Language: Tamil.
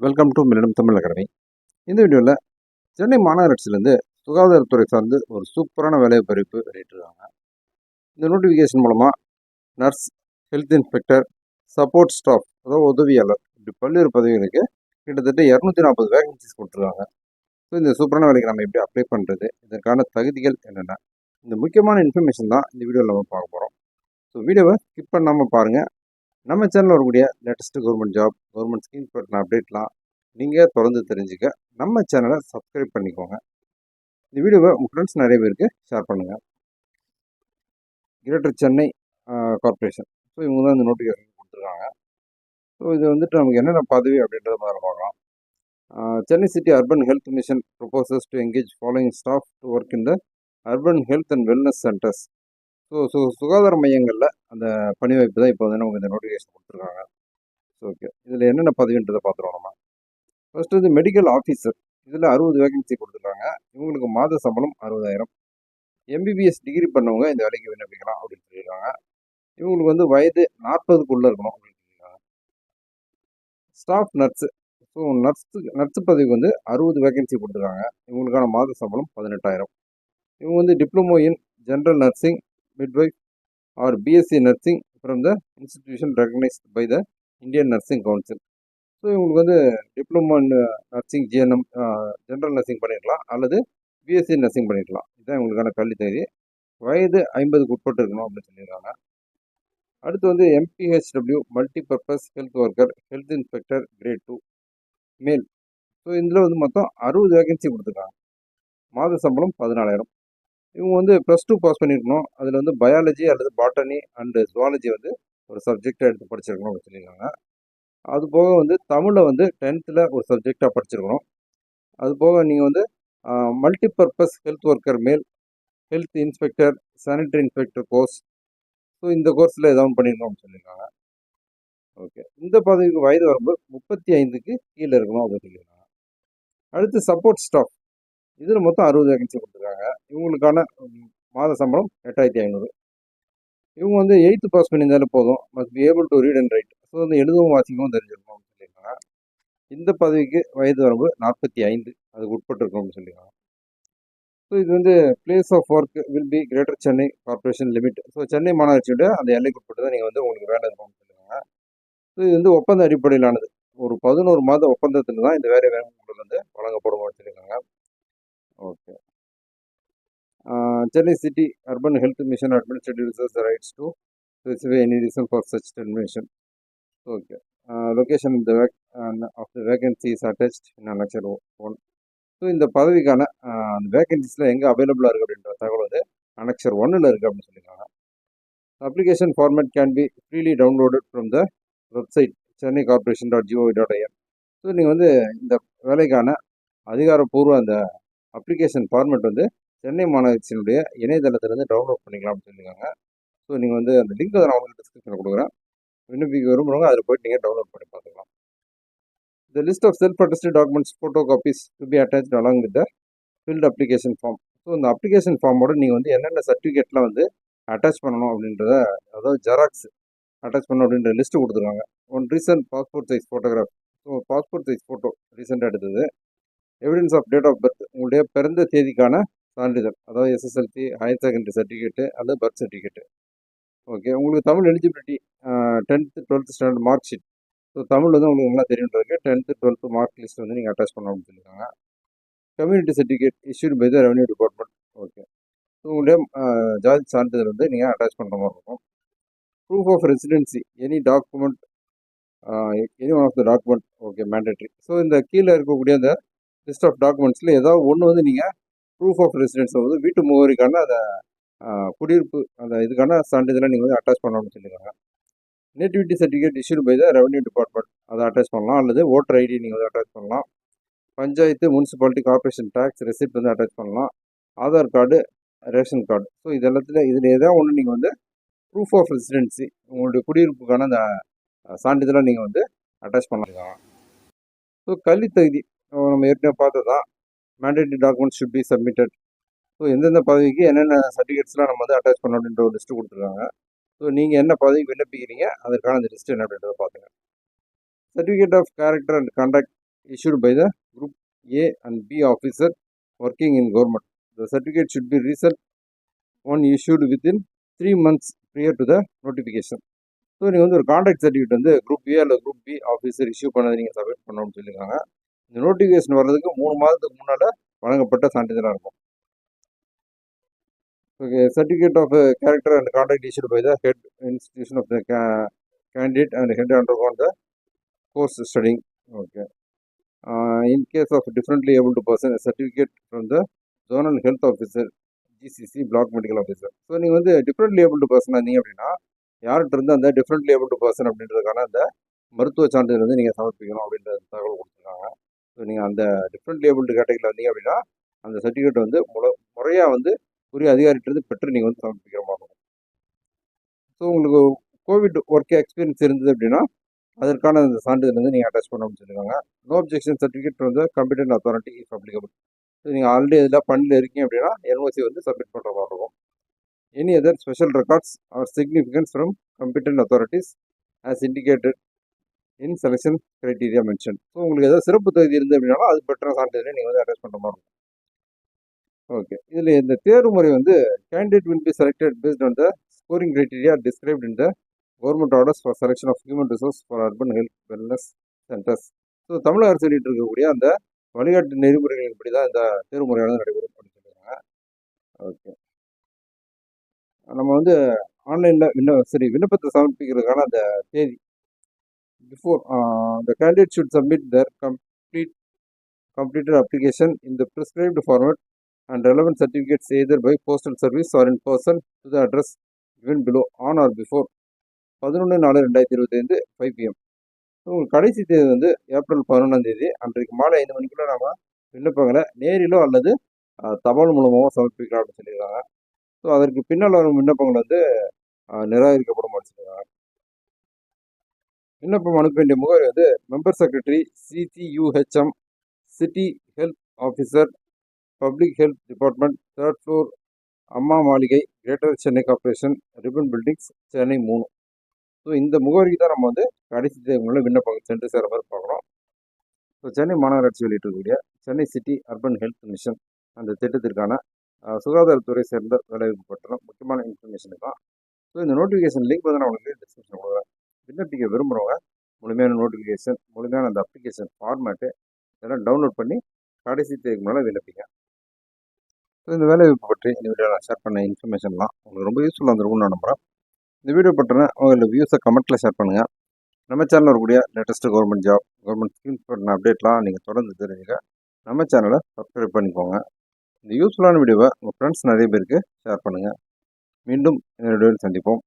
வெல்கம் டு மில்லிடம் தமிழ் அகாடமி இந்த வீடியோவில் சென்னை மாநகராட்சியிலேருந்து சுகாதாரத்துறை சார்ந்து ஒரு சூப்பரான வேலைவாய்ப்பு வெளியிட்டிருக்காங்க. இந்த நோட்டிஃபிகேஷன் மூலமாக nurse health inspector support staff அதாவது உதவியாளர் இப்படி பல்வேறு பதவிகளுக்கு கிட்டத்தட்ட இரநூத்தி நாற்பது வேகன்சிஸ் கொடுத்துருக்காங்க. ஸோ இந்த சூப்பரான வேலைக்கு நம்ம எப்படி அப்ளை பண்ணுறது இதற்கான தகுதிகள் என்னென்ன இந்த முக்கியமான இன்ஃபர்மேஷன் தான் இந்த வீடியோவில் நம்ம பார்க்க போகிறோம் ஸோ வீடியோவை ஸ்கிப் பண்ணாமல் பாருங்கள் நம்ம சேனலில் வரக்கூடிய latest government job government scheme பற்றின அப்டேட்லாம் நீங்கள் தொடர்ந்து தெரிஞ்சுக்க. நம்ம சேனலை சப்ஸ்கிரைப் பண்ணிக்கோங்க. இந்த வீடியோவை உங்கள் ஃப்ரெண்ட்ஸ் நிறைய பேருக்கு ஷேர் பண்ணுங்கள் கிரேட்டர் சென்னை கார்ப்பரேஷன் ஸோ இவங்க தான் இந்த நோட்டிஃபிகேஷன் கொடுத்துருக்காங்க. ஸோ இது வந்துட்டு நமக்கு என்னென்ன பதவி அப்படின்றத முதல்ல பார்க்கலாம். Chennai city urban health mission proposes to engage following staff to work in the urban health and wellness centres so சு சுகாதார மையங்களில் அந்த பணி வாய்ப்பு தான் இப்போ வந்து நமக்கு இந்த நோட்டிஃபிகேஷன் கொடுத்துருக்காங்க. ஸோ ஓகே இதில் என்னென்ன பதவின்றதை பார்த்துருவோம் நம்ம. ஃபர்ஸ்ட் வந்து மெடிக்கல் ஆஃபீஸர் இதில் அறுபது வேகன்சி கொடுத்துருக்காங்க. இவங்களுக்கு மாத சம்பளம் அறுபதாயிரம். எம்பிபிஎஸ் டிகிரி பண்ணவங்க இந்த வேலைக்கு விண்ணப்பிக்கலாம் அப்படின்னு சொல்லியிருக்காங்க. இவங்களுக்கு வந்து வயது நாற்பதுக்குள்ளே இருக்கணும் அப்படின்னு சொல்லியிருக்காங்க. Staff nurse so nurse nurse பதவிக்கு வந்து அறுபது வேகன்சி கொடுத்துருக்காங்க. இவங்களுக்கான மாத சம்பளம் பதினெட்டாயிரம். இவங்க வந்து diploma in general nursing midwife or BSc nursing from the institution recognized by the Indian nursing council so இவங்களுக்கு வந்து diploma nursing GNM general nursing பண்ணியிருக்கலாம் அல்லது பிஎஸ்சி நர்சிங் பண்ணியிருக்கலாம் இதுதான் இவங்களுக்கான கல்வி தகுதி. வயது ஐம்பதுக்கு உட்பட்டு இருக்கணும் அப்படின்னு சொல்லியிருக்காங்க. அடுத்து வந்து MPHW multi purpose health worker health inspector grade two male so இதில் வந்து மொத்தம் அறுபது வேகன்சி கொடுத்துருக்காங்க. மாத சம்பளம் பதினாலாயிரம். இவங்க வந்து ப்ளஸ் டூ பாஸ் பண்ணியிருக்கணும் அதில் வந்து பயாலஜி அல்லது பாட்டனி அண்டு ஜுவாலஜி வந்து ஒரு சப்ஜெக்டாக எடுத்து படிச்சிருக்கணும் அப்படின்னு சொல்லியிருக்காங்க. அது போக வந்து தமிழை வந்து டென்த்தில் ஒரு சப்ஜெக்டாக படிச்சிருக்கணும். அது போக நீங்கள் வந்து multipurpose health worker male health inspector sanitary inspector course so இந்த கோர்ஸில் ஏதாவது பண்ணியிருக்கோம் அப்படின்னு சொல்லியிருக்காங்க. ஓகே இந்த பதவிக்கு வயது வரம்பு முப்பத்தி ஐந்துக்கு கீழே இருக்கணும் அப்படின்னு சொல்லியிருக்காங்க. அடுத்து சப்போர்ட் ஸ்டாஃப் இதில் மொத்தம் அறுபது வேகன்சி கொடுத்துருக்காங்க. இவங்களுக்கான மாத சம்பளம் எட்டாயிரத்தி ஐநூறு. இவங்க வந்து எயித்து பாஸ் பண்ணியிருந்தாலும் போதும். Must be able to read and write so வந்து எழுதவும் வாசிக்கவும் தெரிஞ்சிருக்கணும் அப்படின்னு சொல்லியிருக்காங்க. இந்த பதவிக்கு வயது வரம்பு நாற்பத்தி ஐந்து. அதுக்கு உட்பட்டிருக்கணும்னு சொல்லியிருக்காங்க. ஸோ இது வந்து place of work will be greater Chennai corporation limit so Chennai மாநகராட்சியோட அந்த எல்லைக்கு உட்பட்டு தான் நீங்கள் வந்து உங்களுக்கு வேலை இருக்கணும்னு சொல்லியிருக்காங்க. ஸோ இது வந்து ஒப்பந்த அடிப்படையிலானது. ஒரு பதினோரு மாத ஒப்பந்தத்தில் தான் இந்த வேலை வேலை உங்களுக்கு வந்து வழங்கப்படும் okay Chennai city urban health mission administrative research rights to specify any reason for such termination. Okay. Uh, location of the vac- uh, of the vacancy is attached in annexure one so இந்த பதவிக்கான uh, அந்த வேகன்சிஸில் எங்கே அவைலபிளாக இருக்குது அப்படின்ற தகவல் வந்து அனெக்சர் ஒன்னில் இருக்குது அப்படின்னு சொல்லியிருக்காங்க application format can be freely downloaded from the website Chennai corporation dot GOV dot IN so நீங்கள் வந்து இந்த வேலைக்கான அதிகாரப்பூர்வ அந்த அப்ளிகேஷன் ஃபார்மெட் வந்து சென்னை மாநகராட்சியினுடைய இணையதளத்திலேருந்து டவுன்லோட் பண்ணிக்கலாம் அப்படின்னு சொல்லியிருக்காங்க. ஸோ நீங்கள் வந்து அந்த லிங்க் நான் உங்களுக்கு டிஸ்கிரிப்ஷனில் கொடுக்குறேன். விண்ணப்பிக்க விரும்புகிறவங்க அதில் போய்ட்டு நீங்கள் டவுன்லோட் பண்ணி பார்த்துக்கலாம். The list of self attested documents photo copies to be attach along with the filled application form so இந்த அப்ளிகேஷன் ஃபார்மோட நீங்கள் வந்து என்னென்ன சர்டிஃபிகேட்லாம் வந்து அட்டாச் பண்ணணும் அப்படின்றத அதாவது ஜெராக்ஸ் அட்டாச் பண்ணணும் அப்படின்ற லிஸ்ட்டு கொடுத்துருக்காங்க. One recent passport size photograph so passport size photo ரீசெண்டாக எடுத்தது. Evidence of date of birth உங்களுடைய பிறந்த தேதிக்கான சான்றிதழ் அதாவது எஸ்எஸ்எல்சி ஹையர் செகண்டரி சர்டிஃபிகேட்டு அல்லது பர்த் சர்டிஃபிகேட்டு ஓகே உங்களுக்கு Tamil eligibility tenth twelfth standard mark sheet so Tamil வந்து உங்களுக்கு நல்லா தெரியுன்றதுக்கு டென்த்து டுவெல்த்து மார்க் லிஸ்ட் வந்து நீங்கள் அட்டாச் பண்ண அப்படின்னு சொல்லியிருக்காங்க. Community certificate issued by the revenue department okay so உங்களுடைய ஜாதி சான்றிதழ் வந்து நீங்கள் அட்டாச் பண்ணுற மாதிரி இருக்கும். Proof of residency any document any one of the document okay mandatory so இந்த கீழே இருக்கக்கூடிய அந்த லிஸ்ட் ஆஃப் டாக்குமெண்ட்ஸில் ஏதாவது ஒன்று வந்து நீங்கள் ப்ரூஃப் ஆஃப் ரெசிடென்ஸ் வந்து வீட்டு முகவரிக்கான அந்த குடியிருப்பு அந்த இதுக்கான சான்றிதழை நீங்கள் வந்து அட்டாச் பண்ணணும்னு சொல்லியிருக்காங்க nativity certificate issue by the revenue department அதை அட்டாச் பண்ணலாம். அல்லது ஓட்டர் ஐடி நீங்கள் வந்து அட்டாச் பண்ணலாம். Panchayat municipality corporation tax receipt வந்து அட்டாச் பண்ணலாம். Aadhaar card ration card so இது எல்லாத்துல இதில் ஏதாவது ஒன்று நீங்கள் வந்து ப்ரூஃப் ஆஃப் ரெசிடென்சி உங்களுடைய குடியிருப்புக்கான அந்த சான்றிதழாக சான்றிதழை நீங்கள் வந்து அட்டாச் பண்ணலாம். ஸோ கல்வி தகுதி நம்ம ஏற்கனவே பார்த்ததான் mandatory documents should be submitted so எந்தெந்த பதவிக்கு என்னென்ன சர்டிஃபிகேட்ஸ்லாம் நம்ம வந்து அட்டாச் பண்ணணும் அப்படின்ற ஒரு லிஸ்ட்டு கொடுத்துருக்காங்க. ஸோ நீங்கள் என்ன பதவிக்கு விண்ணப்பிக்கிறீங்க அதற்கான அந்த லிஸ்ட் என்ன அப்படின்றத பார்த்துங்க. Certificate of character and conduct issued by the group A and B officer working in government the certificate should be recent one issued within three months prior to the notification so நீங்கள் வந்து ஒரு கான்ட்ராக்ட் சர்டிஃபிகேட் வந்து குரூப் ஏ அல்லது குரூப் பி ஆஃபீஸர் இஷ்யூ பண்ணதை நீங்கள் சப்மிட் பண்ணணும்னு சொல்லியிருக்காங்க. இந்த நோட்டிஃபிகேஷன் வர்றதுக்கு மூணு மாதத்துக்கு முன்னால் வழங்கப்பட்ட சான்றிதழாக இருக்கும் okay certificate of character and contact issued by the head institution of the candidate and head head undergone the course studying. Okay. Uh, in case of differently able to person, a certificate from the zonal health officer, GCC block so நீங்கள் வந்து டிஃப்ரெண்ட்லி ஏபிள் டு பர்சன் இருந்தீங்க அப்படின்னா யார்கிட்ட இருந்து அந்த டிஃப்ரெண்ட்லி ஏபிள் டு பர்சன் அப்படின்றதுக்கான அந்த மருத்துவ சான்றிதழ் வந்து நீங்கள் சமர்ப்பிக்கணும் அப்படின்ற தகவல் கொடுத்து ஸோ நீங்கள் அந்த டிஃப்ரெண்ட் லேபிள்டு கேட்டகரியில் வந்தீங்க அப்படின்னா அந்த சர்டிஃபிகேட் வந்து முறை முறையாக வந்து உரிய அதிகாரிகிட்டருந்து பெற்று நீங்கள் வந்து சமர்ப்பிக்கிற மாதிரி இருக்கும் ஸோ உங்களுக்கு கோவிட் ஒர்க் எக்ஸ்பீரியன்ஸ் இருந்தது அப்படின்னா அதற்கான அந்த சான்றிதழ் வந்து நீங்கள் அட்டாச் பண்ண சொல்லியிருக்காங்க. நோ அப்ஜெக்ஷன் சர்டிஃபிகேட் வந்து competent authority is applicable so நீங்கள் ஆல்ரெடி இதில் பண்ணில் இருக்கீங்க அப்படின்னா என்ஓசி வந்து சப்மிட் பண்ணுற மாதிரி இருக்கும். Any other special records or significance from competent authorities as indicated in selection criteria mention so உங்களுக்கு ஏதாவது சிறப்பு தகுதி இருந்து அப்படின்னாலும் அது பெற்ற சான்றிதழை நீங்கள் வந்து அட்டாச் பண்ணுற மாதிரி இருக்கும். ஓகே இதில் இந்த தேர்வு முறை வந்து candidate will be selected based on the scoring criteria described in the government orders for selection of human resource for urban health wellness centres so தமிழக அரசு வெளியிட்டு இருக்கக்கூடிய அந்த வழிகாட்டு நெறிமுறைகளின் படி தான் இந்த தேர்வு முறையானது நடைபெறும் அப்படின்னு சொல்லியிருக்காங்க. ஓகே நம்ம வந்து ஆன்லைனில் விண்ண சரி விண்ணப்பத்தை சமர்ப்பிக்கிறதுக்கான அந்த தேதி before the candidate should submit their complete completed application in the prescribed format and relevant certificates either by postal service or in person to the address given below on or before பதினொன்று நாலு ரெண்டாயிரத்தி இருபத்தைந்து ஃபைவ் பிஎம் உங்களுக்கு கடைசி தேதி வந்து ஏப்ரல் பதினொன்றாம் தேதி அன்றைக்கு மாலை ஐந்து மணிக்குள்ள நாம விண்ணப்பங்களை நேரிலோ அல்லது தபால் மூலமாகவோ சமர்ப்பிக்கலாம் அப்படின்னு சொல்லியிருக்காங்க. ஸோ அதற்கு பின்னால் வரும் விண்ணப்பங்கள் வந்து நிராகரிக்கப்படும் அப்படின்னு சொல்லியிருக்காங்க. விண்ணப்பம் அனுப்ப வேண்டிய முகவரி வந்து member secretary CCUHM city health officer public health department third floor Amma Maligai greater Chennai corporation Ripon buildings Chennai மூணு. ஸோ இந்த முகவரிக்கு தான் நம்ம வந்து கடைசி தேர்வுகளில் விண்ணப்பம் சென்று சேர மாதிரி பார்க்குறோம். ஸோ சென்னை மாநகராட்சி வெளியிட்டிருக்கக்கூடிய Chennai city urban health mission அந்த திட்டத்திற்கான சுகாதாரத்துறை சேர்ந்த வேலைவாய்ப்பு பற்றின முக்கியமான இன்ஃபர்மேஷன் தான். ஸோ இந்த நோட்டிஃபிகேஷன் லிங்க் வந்து நான் உங்களுக்கு டிஸ்கிரிப்ஷன் கொடுக்குறேன். விண்ணப்பிக்க விரும்புகிறவங்க முழுமையான நோட்டிஃபிகேஷன் முழுமையான அந்த அப்ளிகேஷன் ஃபார்மேட்டு இதெல்லாம் டவுன்லோட் பண்ணி கடைசி தேதிக்கு மேலே விண்ணப்பிங்க. ஸோ இந்த வேலைவாய்ப்பு பற்றி இந்த வீடியோ நான் ஷேர் பண்ண இன்ஃபர்மேஷன்லாம் உங்களுக்கு ரொம்ப யூஸ்ஃபுல்லாக இருந்திருக்கும்னு நான் நம்புகிறேன் இந்த வீடியோ பற்றின உங்களோட வியூஸை கமெண்ட்டில் ஷேர் பண்ணுங்கள் நம்ம சேனலில் இருக்கக்கூடிய latest government job government schemes பற்றின அப்டேட்லாம் நீங்கள் தொடர்ந்து தெரிஞ்சுக்க நம்ம சேனலை சப்ஸ்கிரைப் பண்ணிக்கோங்க. இந்த யூஸ்ஃபுல்லான வீடியோவை உங்கள் ஃப்ரெண்ட்ஸ் நிறைய பேருக்கு ஷேர் பண்ணுங்கள் மீண்டும் இந்த வீடியோவில் சந்திப்போம்.